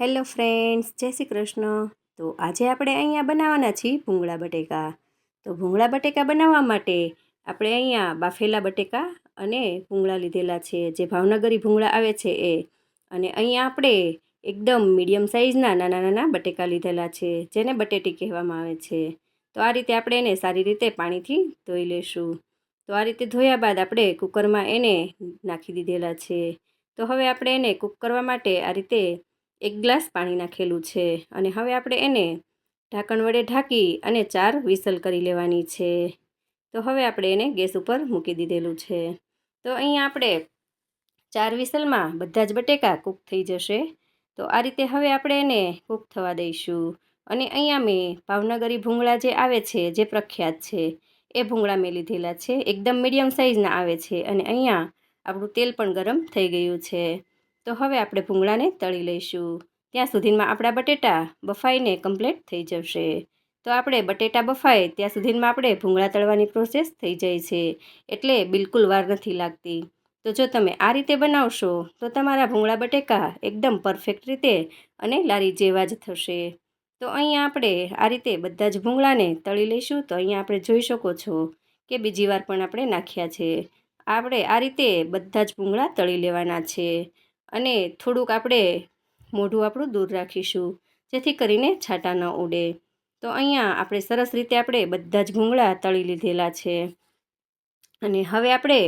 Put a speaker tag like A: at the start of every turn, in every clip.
A: Hello friends, જય શ્રી કૃષ્ણ. તો આજે આપણે અહીંયા બનાવવાના છીએ ભૂંગળા બટેકા. તો ભૂંગળા બટેકા બનાવવા માટે આપણે અહીંયા બાફેલા બટેકા અને ભૂંગળા લીધેલા છે. જે ભાવનગરી ભૂંગળા આવે છે એ. અને અહીંયા આપણે એકદમ મીડિયમ સાઇઝના નાના નાના બટેકા લીધેલા છે, જેને બટેટી કહેવામાં આવે છે. તો આ રીતે આપણે એને સારી રીતે પાણીથી ધોઈ લેશું. તો આ રીતે ધોયા બાદ આપણે કુકરમાં એને નાખી દીધેલા છે. તો હવે આપણે એને કૂક કરવા માટે આ રીતે એક ગ્લાસ પાણી નાખેલું છે અને હવે આપણે એને ઢાંકણ વડે ઢાંકી અને ચાર વિસલ કરી લેવાની છે. તો હવે આપણે એને ગેસ ઉપર મૂકી દીધેલું છે. તો અહીંયા આપણે ચાર વિસલમાં બધા જ બટેકા કૂક થઈ જશે. તો આ રીતે હવે આપણે એને કૂક થવા દઈશું. અને અહીંયા મેં ભાવનગરી ભૂંગળા જે આવે છે, જે પ્રખ્યાત છે, એ ભૂંગળા મેં લીધેલા છે. એકદમ મીડિયમ સાઇઝના આવે છે અને અહીંયા આપણું તેલ પણ ગરમ થઈ ગયું છે. તો હવે આપણે ભૂંગળાને તળી લઈશું. ત્યાં સુધીમાં આપણા બટેટા બફાઈને કમ્પ્લીટ થઈ જશે. તો આપણે બટેટા બફાય ત્યાં સુધીમાં આપણે ભૂંગળા તળવાની પ્રોસેસ થઈ જાય છે. એટલે બિલકુલ વાર નથી લાગતી. તો જો તમે આ રીતે બનાવશો, તો તમારા ભૂંગળા બટેકા એકદમ પરફેક્ટ રીતે અને લારી જેવા જ થશે. તો અહીંયા આપણે આ રીતે બધા જ ભૂંગળાને તળી લઈશું. તો અહીંયા આપણે જોઈ શકો છો કે બીજી વાર પણ આપણે નાખ્યા છે. આપણે આ રીતે બધા જ ભૂંગળા તળી લેવાના છે. અને થોડુંક આપણે મોઢું આપણું દૂર રાખીશું, જેથી કરીને છાંટા ન ઉડે. તો અહીંયા આપણે સરસ રીતે આપણે બધા જ ભૂંગળા તળી લીધેલા છે. અને હવે આપણે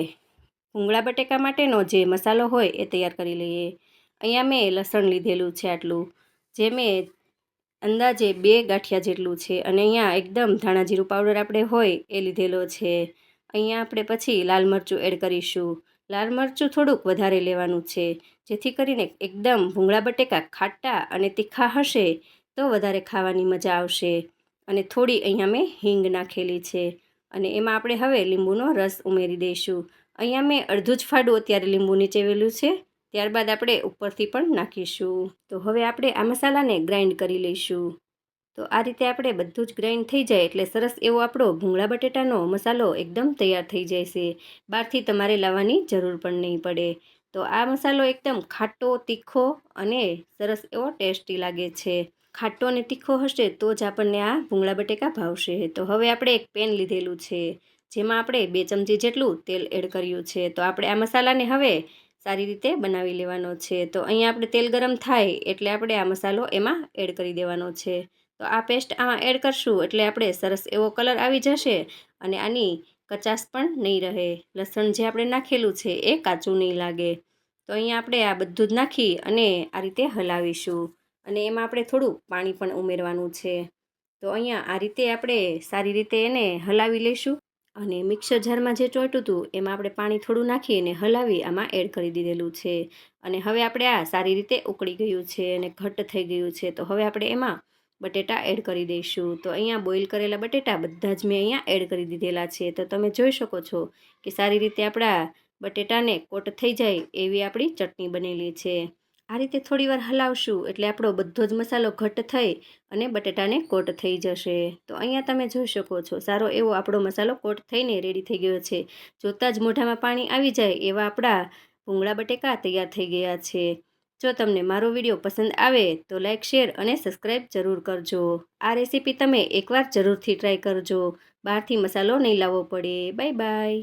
A: ભૂંગળા બટેકા માટેનો જે મસાલો હોય એ તૈયાર કરી લઈએ. અહીંયા મેં લસણ લીધેલું છે આટલું. જે મેં અંદાજે બે ગાંઠિયા જેટલું છે અને અહીંયા એકદમ ધાણા જીરું પાવડર આપણે હોય એ લીધેલો છે. અહીંયા આપણે પછી લાલ મરચું એડ કરીશું. લાલ મરચું થોડુંક વધારે લેવાનું છે. જેથી કરીને એકદમ ભૂંગળા બટેકા ખાટા અને તીખા હશે તો વધારે ખાવાની મજા આવશે. અને થોડી અહીંયા મેં હિંગ નાખેલી છે. અને એમાં આપણે હવે લીંબુનો રસ ઉમેરી દઈશું. અહીંયા મેં અડધું જ ફાડું અત્યારે લીંબુ નીચેવેલું છે. ત્યારબાદ આપણે ઉપરથી પણ નાખીશું. તો હવે આપણે આ મસાલાને ગ્રાઇન્ડ કરી લઈશું. તો આ રીતે આપણે બધું જ ગ્રાઇન્ડ થઈ જાય એટલે સરસ એવો આપણો ભૂંગળા બટેટાનો મસાલો એકદમ તૈયાર થઈ જાય છે. બહારથી તમારે લાવવાની જરૂર પણ નહીં પડે. તો આ મસાલો એકદમ ખાટો, તીખો અને સરસ એવો ટેસ્ટી લાગે છે. ખાટો અને તીખો હશે તો જ આપણને આ ભૂંગળા બટેકા ભાવશે. તો હવે આપણે એક પેન લીધેલું છે. જેમાં આપણે બે ચમચી જેટલું તેલ એડ કર્યું છે. તો આપણે આ મસાલાને હવે સારી રીતે બનાવી લેવાનો છે. તો અહીંયા આપણે તેલ ગરમ થાય એટલે આપણે આ મસાલો એમાં એડ કરી દેવાનો છે. તો આ પેસ્ટ આમાં એડ કરશું એટલે આપણે સરસ એવો કલર આવી જશે અને આની કચાશ પણ નહીં રહે. લસણ જે આપણે નાખેલું છે એ કાચું નહીં લાગે. તો અહીંયા આપણે આ બધું જ નાખી અને આ રીતે હલાવીશું. અને એમાં આપણે થોડું પાણી પણ ઉમેરવાનું છે. તો અહીંયા આ રીતે આપણે સારી રીતે એને હલાવી લઈશું અને મિક્સર જારમાં જે ચોંટ્યું હતું એમાં આપણે પાણી થોડું નાખી અને હલાવી આમાં એડ કરી દીધેલું છે. અને હવે આપણે આ સારી રીતે ઉકળી ગયું છે અને ઘટ્ટ થઈ ગયું છે. તો હવે આપણે એમાં બટેટા એડ કરી દઈશું. તો અહીંયા બોઇલ કરેલા બટેટા બધા જ મેં અહીંયા એડ કરી દીધેલા છે. તો તમે જોઈ શકો છો કે સારી રીતે આપણા બટેટાને કોટ થઈ જાય એવી આપણી ચટણી બનેલી છે. આ રીતે થોડીવાર હલાવશું એટલે આપણો બધો જ મસાલો ઘટ્ટ થઈ અને બટેટાને કોટ થઈ જશે. તો અહીંયા તમે જોઈ શકો છો સારો એવો આપણો મસાલો કોટ થઈને રેડી થઈ ગયો છે. જોતાં જ મોઢામાં પાણી આવી જાય એવા આપણા ભૂંગળા બટેકા તૈયાર થઈ ગયા છે. જો તમને મારો વીડિયો પસંદ આવે તો લાઇક શેર અને સબસ્ક્રાઈબ જરૂર કરજો. આ રેસીપી તમે એકવાર જરૂરથી ટ્રાય કરજો. બહારથી મસાલો નહીં લાવવો પડે. Bye bye.